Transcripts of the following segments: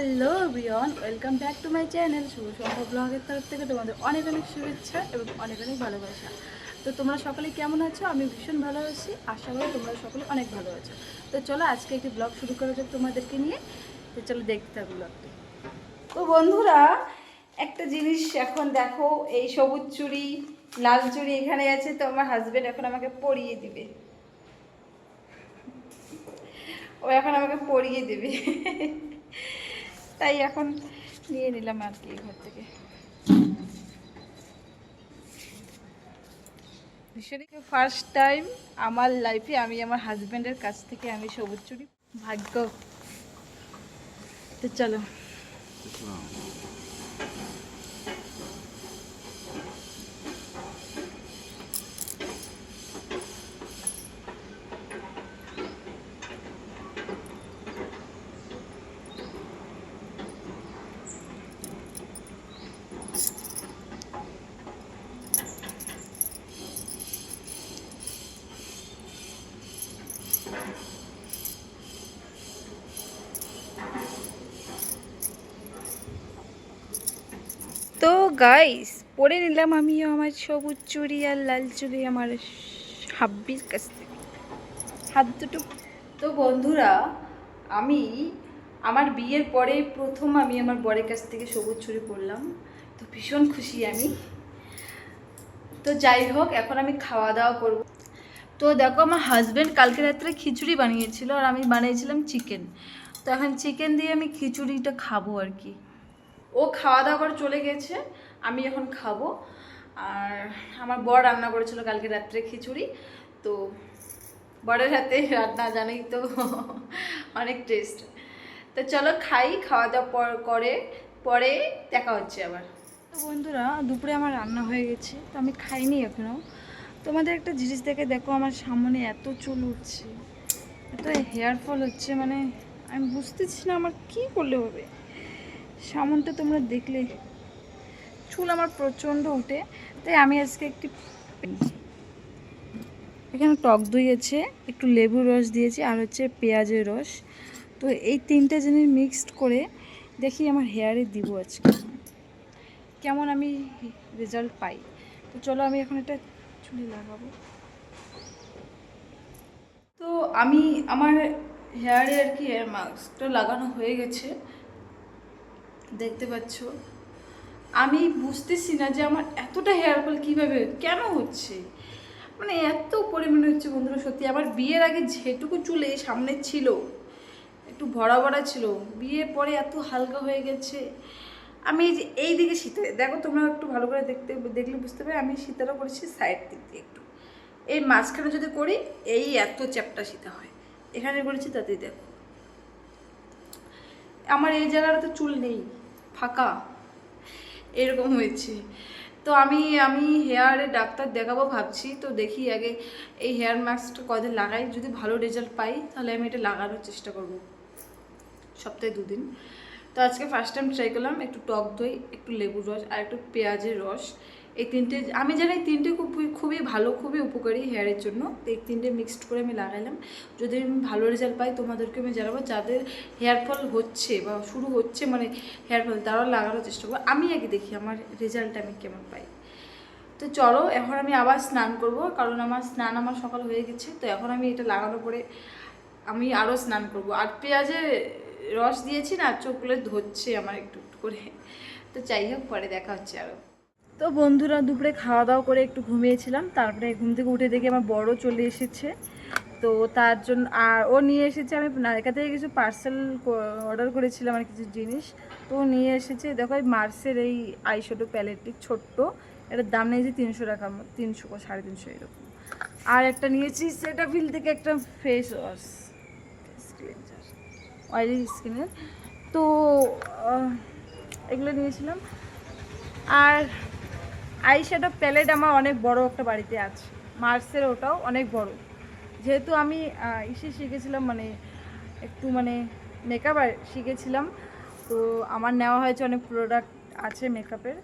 Hello বিয়ন welcome back to my channel Shubho Sambhab ব্লগের তরফ থেকে তোমাদের অনেক অনেক শুভেচ্ছা এবং অনেক অনেক ভালোবাসা। তো তোমরা সকলে কেমন আছো? আমি ভীষণ ভালো আছি। আশা করি তোমরা সকলে অনেক ভালো আছো। তো চলো আজকে একটি ব্লগ শুরু করা যাক তোমাদেরকে নিয়ে। তো চলো দেখতে থাকো ব্লগটি। তো বন্ধুরা, একটা জিনিস এখন দেখো, এই সবুজ চুড়ি, লাল চুড়ি এখানে আছে, তো আমার হাজবেন্ড এখন আমাকে পরিয়ে দিবে। ও এখন আমাকে পরিয়ে দেবে। তাই এখন নিয়ে নিলাম আর কি ঘর থেকে। ফার্স্ট টাইম আমার লাইফে আমি আমার হাজব্যান্ডের কাছ থেকে আমি সবুজ চুরি ভাগ্য। তো চলো। তো গাইস পরে নিলাম আমিও আমার সবুজ চুড়ি আর লাল চুড়ি আমার হাব্বির কাছ থেকে। হাত দুটো। তো বন্ধুরা, আমি আমার বিয়ের পরে প্রথম আমি আমার বরের কাছ থেকে সবুজ চুরি পরলাম। তো ভীষণ খুশি আমি। তো যাই হোক, এখন আমি খাওয়া দাওয়া করব। তো দেখো, আমার হাজব্যান্ড কালকে রাত্রে খিচুড়ি বানিয়েছিল আর আমি বানিয়েছিলাম চিকেন তো এখন চিকেন দিয়ে আমি খিচুড়িটা খাব আর কি। ও খাওয়া দাওয়া করে চলে গেছে, আমি এখন খাব। আর আমার বর রান্না করেছিল কালকে রাত্রে খিচুড়ি, তো বরের হাতে রান্না জানেই তো, অনেক টেস্ট তো চলো খাই, খাওয়া দাওয়া করে, পরে দেখা হচ্ছে আবার। তো বন্ধুরা, দুপুরে আমার রান্না হয়ে গেছে, তো আমি খাইনি এখনও তোমাদের একটা জিনিস দেখে দেখো, আমার সামনে এত চুল উঠছে, এত হেয়ার ফল হচ্ছে মানে আমি বুঝতেছি না আমার কি করলে হবে। সামনটা তোমরা দেখলে। চুল আমার প্রচণ্ড উঠে তাই আমি আজকে একটি এখানে টক দই আছে, একটু লেবুর রস দিয়েছি, আর হচ্ছে পেঁয়াজের রস। তো এই তিনটে জিনিস মিক্সড করে দেখি আমার হেয়ারে দিব আজকে। কেমন আমি রেজাল্ট পাই। তো চলো আমি এখন এটা চুলে লাগাবো। তো আমি, আমার হেয়ারে আর কি হেয়ার মাস্কটা লাগানো হয়ে গেছে। দেখতে পাচ্ছ? আমি বুঝতেছি না যে আমার এতটা হেয়ার ফল কীভাবে কেন হচ্ছে? মানে এত পরিমাণে হচ্ছে বন্ধুরা, সত্যি আমার বিয়ের আগে যেটুকু চুলে সামনে ছিল, একটু ভরা ভরা ছিল, বিয়ের পরে এত হালকা হয়ে গেছে। আমি এই যে এই দিকে শীতে, দেখো তোমরা একটু ভালো করে দেখতে, দেখলে বুঝতে পারবে, আমি শীতাটা করেছি সাইড দিক দিয়ে একটু। এই মাঝখানে যদি করি, এই এত চ্যাপটা শীতা হয়। এখানে করেছি তাতেই দেখো। আমার এই জায়গাটা তো চুল নেই। ফাঁকা। এরকম হয়েছে। তো আমি আমি হেয়ারে ডাক্তার দেখাবো ভাবছি। তো দেখি আগে এই হেয়ার মাস্কটা কদিন লাগাই। যদি ভালো রেজাল্ট পাই, তাহলে আমি এটা লাগানোর চেষ্টা করব। সপ্তাহে দুদিন। তো আজকে ফার্স্ট টাইম ট্রাই করলাম। একটু টক দই, একটু লেবুর রস আর একটু পেঁয়াজের রস। এই তিনটে, আমি জানি এই তিনটে খুব, খুবই ভালো, খুবই উপকারী হেয়ারের জন্য। তো এই তিনটে মিক্সড করে আমি লাগাইলাম। যদি আমি ভালো রেজাল্ট পাই তোমাদেরকে আমি জানাব। যাদের হেয়ার ফল হচ্ছে বা শুরু হচ্ছে মানে হেয়ার ফল তারাও লাগানোর চেষ্টা করব। আমি আগে দেখি আমার রেজাল্ট আমি কেমন পাই। তো চলো, এখন আমি আবার স্নান করব। কারণ আমার স্নান আমার সকাল হয়ে গেছে। তো এখন আমি এটা লাগানোর পরে আমি আরও স্নান করব। আর পেঁয়াজের রস দিয়েছি না চোখগুলো ধরছে আমার একটু একটু করে। তো যাই হোক, পরে দেখা হচ্ছে আরও তো বন্ধুরা দুপুরে খাওয়া দাওয়া করে একটু ঘুমিয়েছিলাম, তারপরে ঘুম থেকে উঠে দেখি আমার বড় চলে এসেছে। তো তার জন্য, আর ও নিয়ে এসেছে, আমি নায়িকা থেকে কিছু পার্সেল অর্ডার করেছিলাম আর কিছু জিনিস। তো ও নিয়ে এসেছে, দেখো এই মার্সের এই আইশ্যাডো প্যালেটটি ছোট্ট, এটার দাম নিয়েছি তিনশো টাকা তিনশো সাড়ে তিনশো এরকম। আর একটা নিয়েছি সেটা ফিল থেকে একটা ফেস ওয়াশ অয়েলি স্কিনের তো এগুলো নিয়েছিলাম। আর আইশ্যাডো প্যালেট আমার অনেক বড় একটা বাড়িতে আছে। মার্সের ওটাও অনেক বড়। যেহেতু আমি ইসে শিখেছিলাম মানে একটু মানে মেকআপ শিখেছিলাম, তো আমার নেওয়া হয়েছে অনেক প্রোডাক্ট আছে মেকআপের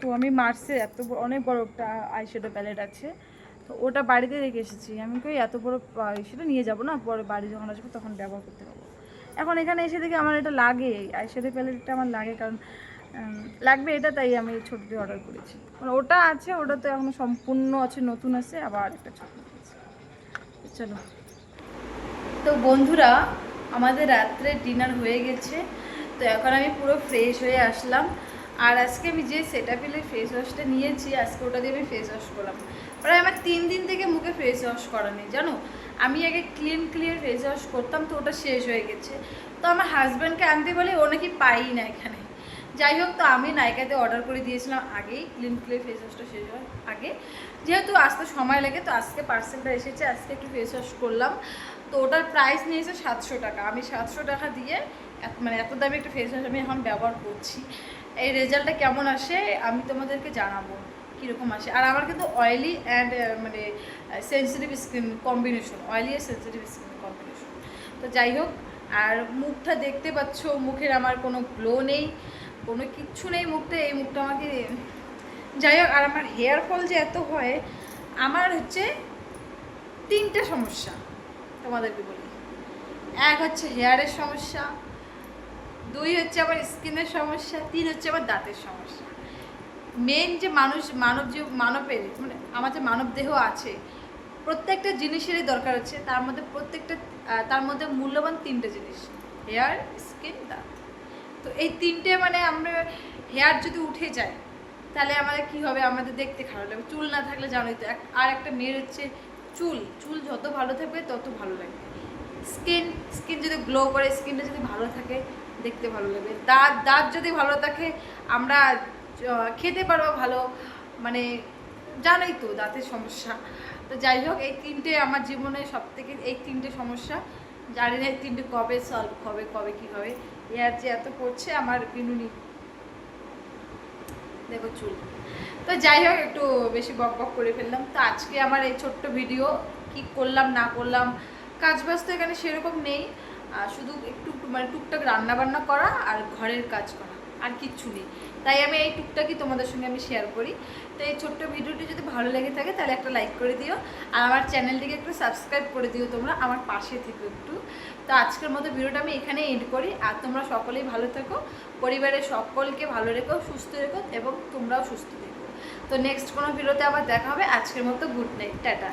তো আমি মার্সের এত অনেক বড় একটা আইশ্যাডো প্যালেট আছে। তো ওটা বাড়িতে রেখে এসেছি। আমি কই, এত বড় সেটা নিয়ে যাব না, পরে বাড়ি যখন আসব তখন ব্যবহার করতে পারব। এখন এখানে এসে দেখি আমার এটা লাগে আইশ্যাডো প্যালেটটা আমার লাগে কারণ লাগবে এটা, তাই আমি এই ছোটটি অর্ডার করেছি। মানে ওটা আছে, ওটা তো এখনও সম্পূর্ণ আছে, নতুন আছে, আবার একটা ছোট চলো। তো বন্ধুরা, আমাদের রাত্রে ডিনার হয়ে গেছে, তো এখন আমি পুরো ফ্রেশ হয়ে আসলাম। আর আজকে আমি যে সেটাপিলের ফেস ওয়াশটা নিয়েছি, আজকে ওটা দিয়ে আমি ফেস ওয়াশ করলাম। প্রায় আমার তিন দিন থেকে মুখে ফেস ওয়াশ করা নেই, জানো? আমি আগে ক্লিন ক্লিয়ার ফেস ওয়াশ করতাম, তো ওটা শেষ হয়ে গেছে। তো আমার হাজব্যান্ডকে আনতে বলে ও নাকি পাই না এখানে। যাই হোক, তো আমি নাইকাতে অর্ডার করে দিয়েছিলাম আগেই ক্লিন ক্লিয়ার ফেস ওয়াশটা শেষ হওয়ার আগে। যেহেতু আসতে সময় লাগে, তো আজকে পার্সেলটা এসেছে, আজকে একটু ফেস ওয়াশ করলাম। তো ওটার প্রাইস নিয়েছে সাতশো টাকা। আমি সাতশো টাকা দিয়ে মানে এত দামি একটা ফেস ওয়াশ আমি এখন ব্যবহার করছি। এই রেজাল্টটা কেমন আসে, আমি তোমাদেরকে জানাব, কীরকম আসে। আর আমার কিন্তু অয়েলি অ্যান্ড মানে সেন্সিটিভ স্কিন কম্বিনেশন অয়েলি আর সেন্সিটিভ স্কিন কম্বিনেশন তো যাই হোক, আর মুখটা দেখতে পাচ্ছ, মুখের আমার কোনো গ্লো নেই। কোনো কিচ্ছু নেই মুখটা, এই মুখটা আমাকে যাই হোক, আর আমার হেয়ার ফল যে এত হয়, আমার হচ্ছে তিনটে সমস্যা তোমাদেরকে বলি। এক হচ্ছে হেয়ারের সমস্যা, দুই হচ্ছে আবার স্কিনের সমস্যা, তিন হচ্ছে আবার দাঁতের সমস্যা। মেন যে মানুষ, মানব যে, মানবের মানে আমার যে মানব দেহ আছে, প্রত্যেকটা জিনিসেরই দরকার আছে তার মধ্যে প্রত্যেকটা তার মধ্যে মূল্যবান তিনটে জিনিস হেয়ার স্কিন দাঁত। তো এই তিনটে মানে আমরা হেয়ার যদি উঠে যায়, তাহলে আমাদের কি হবে? আমাদের দেখতে খারাপ লাগবে। চুল না থাকলে জানোই তো আর একটা মেয়ের হচ্ছে চুল। চুল যত ভালো থাকবে, তত ভালো লাগবে। স্কিন স্কিন যদি গ্লো করে, স্কিনটা যদি ভালো থাকে, দেখতে ভালো লাগবে। দাঁত দাঁত যদি ভালো থাকে, আমরা খেতে পারব ভালো। মানে জানোই তো দাঁতের সমস্যা। তো যাই হোক, এই তিনটে আমার জীবনে সব থেকে এই তিনটে সমস্যা। জানি না তিনটে কবে সলভ হবে, কবে কী হবে। এর যে এত পড়ছে আমার বিনুনি দেখো চুল। তো যাই হোক, একটু বেশি বক বক করে ফেললাম। তো আজকে আমার এই ছোট্ট ভিডিও, কি করলাম, না করলাম কাজ তো এখানে সেরকম নেই। শুধু একটু মানে টুকটাক রান্না বান্না করা আর ঘরের কাজ করা। আর কিচ্ছু নেই। তাই আমি এই টুকটাকই তোমাদের সঙ্গে আমি শেয়ার করি। তো এই ছোট্ট ভিডিওটি যদি ভালো লেগে থাকে, তাহলে একটা লাইক করে দিও। আর আমার চ্যানেলটিকে একটু সাবস্ক্রাইব করে দিও তোমরা, আমার পাশে থেকে একটু। তো আজকের মতো ভিডিওটা আমি এখানে এন্ড করি। আর তোমরা সকলেই ভালো থেকো, পরিবারের সকলকে ভালো রেখো, সুস্থ রেখো এবং তোমরাও সুস্থ থেকো। তো নেক্সট কোনো ভিডিওতে আবার দেখা হবে। আজকের মতো গুড নাইট টাটা।